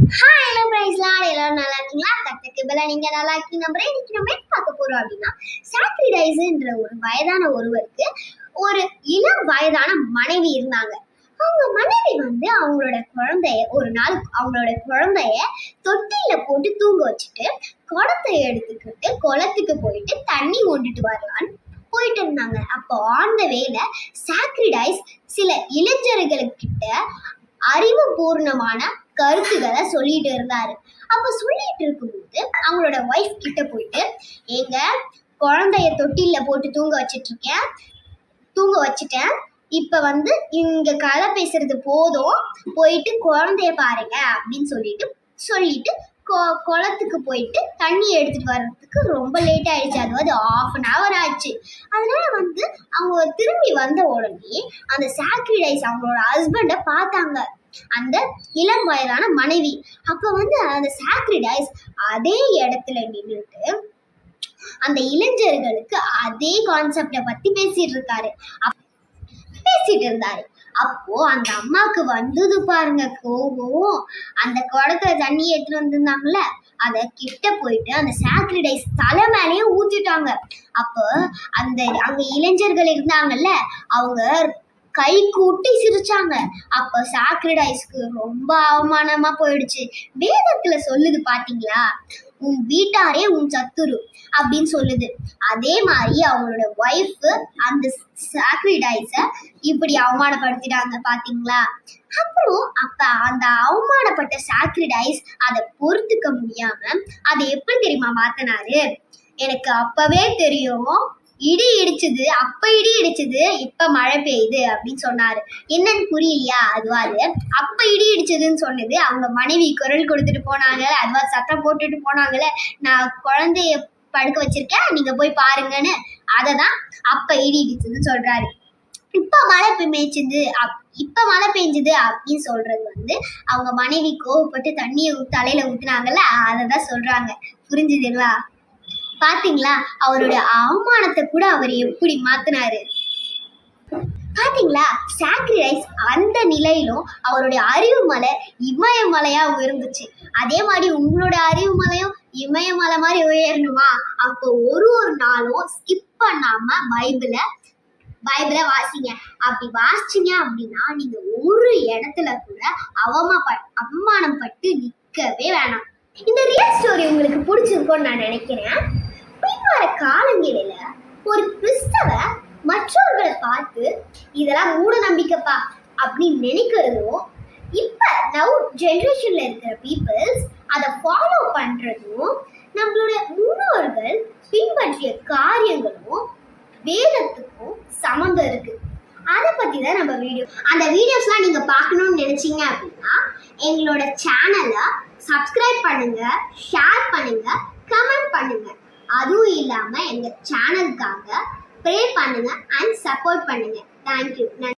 Hi hello பிரைஸ்லாம் எல்லாரும் நல்லா இருக்கீங்களா? கத்துக்கு பிள்ளை நீங்க நல்லா இருக்கீங்க நம்புறேன் இன்னைக்கு நம்ம என்ன பார்க்க போறோம் அப்படின்னா சாக்ரிடைஸ்ன்ற ஒரு வயதான ஒருவருக்கு ஒரு இளம் வயதான மனைவி இருந்தாங்க. அவங்க மனைவி வந்து அவங்களோட குழந்தைய ஒரு நாள் அவங்களோட குழந்தைய தொட்டியில போட்டு தூங்க வச்சுட்டு குளத்தை எடுத்துக்கிட்டு குளத்துக்கு போயிட்டு தண்ணி கொண்டுட்டு வரலான்னு போயிட்டு இருந்தாங்க. அப்போ ஆன் த வேல சாக்ரிடைஸ் சில இளைஞர்களுக்கிட்ட அறிவுபூர்ணமான கருத்துக்களை சொல்லிட்டு இருந்தாரு. அப்ப சொல்லிட்டு இருக்கும்போது அவங்களோட ஒய்ஃப் கிட்ட போயிட்டு ஏங்க குழந்தைய தொட்டிலில் போட்டு தூங்க வச்சிட்டு இருக்கேன் தூங்க வச்சுட்டேன். இப்ப வந்து இங்க கதை பேசுறது போதும். போயிட்டு குழந்தைய பாருங்க அப்படின்னு சொல்லிட்டு சொல்லிட்டு கொ- குளத்துக்கு போயிட்டு தண்ணி எடுத்துட்டு வர்றதுக்கு ரொம்ப லேட் ஆயிடுச்சு. அது வந்து ஆஃப் அன் ஹவர் ஆச்சு. அதனால வந்து அவங்க திரும்பி வந்த உடனே அந்த சாக்ரிடைஸ் அவங்களோட ஹஸ்பண்டை பார்த்தாங்க. அந்த இளம் வயதான மனைவி. அப்ப வந்து அந்த சாக்ரிடைஸ் அதே இடத்துல நின்றுட்டு அந்த இளைஞர்களுக்கு அதே கான்செப்டை பத்தி பேசிட்டு இருக்காரு. பேசிட்டு இருந்தாரு. அப்போ அந்த அம்மாவுக்கு வந்தது பாருங்க கோபம். அந்த குடத்துல தண்ணி எடுத்துட்டு வந்திருந்தாங்கல்ல அத கிட்ட போயிட்டு அந்த சாக்ரிடைஸ் தலை மேலேயே ஊத்திட்டாங்க. அப்போ அந்த அங்க இளைஞர்கள் இருந்தாங்கல்ல அவங்க கை கூட்டி சிரிச்சாங்க. அப்ப சாக்ரடைஸ்க்கு ரொம்ப அவமானமா போயிடுச்சு. வேதத்துல சொல்லுது பாத்தீங்களா? உன் வீட்டாரே உன் சத்துரு அப்படின்னு சொல்லுது. அதே மாதிரி அவங்களோட ஒய்ஃப் அந்த சாக்ரிடைஸ இப்படி அவமானப்படுத்திட்டாங்க பாத்தீங்களா? அப்புறம் அப்ப அந்த அவமானப்பட்ட சாக்ரிடைஸ் அதை பொறுத்துக்க முடியாம அதை எப்படி தெரியுமா மாத்தினாரு? எனக்கு அப்பவே தெரியும். இடி இடிச்சது அப்ப இடி இடிச்சது இப்ப மழை பெய்யுது அப்படின்னு சொன்னாரு. என்னன்னு புரியலையா அதுவாது. அப்ப இடி இடிச்சதுன்னு சொன்னது அவங்க மனைவி குரல் கொடுத்துட்டு போனாங்க அதுவா சத்தம் போட்டுட்டு போனாங்கல்ல நான் குழந்தைய படுக்க வச்சிருக்கேன் நீங்க போய் பாருங்கன்னு. அதை தான் அப்ப இடி இடிச்சதுன்னு சொல்றாரு. இப்ப மழை பெய்ச்சுது அப் இப்ப மழை பெஞ்சுது அப்படின்னு சொல்றது வந்து அவங்க மனைவி கோவப்பட்டு தண்ணியை தலையில ஊத்துனாங்கல்ல அதை தான் சொல்றாங்க. புரிஞ்சுதுங்களா? பாத்தீங்களா? அவரோட அவமானத்தை கூட அவர் எப்படி மாத்தினாரு? பாத்தீங்களா? சாக்ரிடைஸ் அந்த நிலையிலும் அவருடைய அறிவு மலை இமயமலையா உயர்ந்துச்சு. அதே மாதிரி உங்களோட அறிவு மலையும் இமயமலை மாதிரி உயரணுமா? அப்போ ஒரு ஒரு நாளும் ஸ்கிப் பண்ணாம பைபிளை பைபிளை வாசிங்க. அப்படி வாசிச்சீங்க அப்படின்னா நீங்க ஒரு இடத்துல கூட அவமா அவமானம் பட்டு நிற்கவே வேணாம். இந்த ரியல் ஸ்டோரி உங்களுக்கு பிடிச்சிருக்கும்னு நான் நினைக்கிறேன். இதெல்லாம் மூட நம்பிக்கைப்பா அப்படின்னு நினைக்கிறதும் இப்போ நவ் ஜென்ரேஷனில் இருக்கிற பீப்புள்ஸ் அதை ஃபாலோ பண்ணுறதும் நம்மளோட முன்னோர்கள் பின்பற்றிய காரியங்களும் வேதத்துக்கும் சம்மந்தம் இருக்கு. அதை பற்றி தான் நம்ம வீடியோ அந்த வீடியோஸ்லாம் நீங்கள் பார்க்கணும்னு நினச்சிங்க அப்படின்னா எங்களோட சேனலை சப்ஸ்கிரைப் பண்ணுங்க ஷேர் பண்ணுங்க கமெண்ட் பண்ணுங்க. அதுவும் இல்லாமல் எங்கள் சேனலுக்காக ப்ரே பண்ணுங்க அண்ட் சப்போர்ட் பண்ணுங்க. thank you.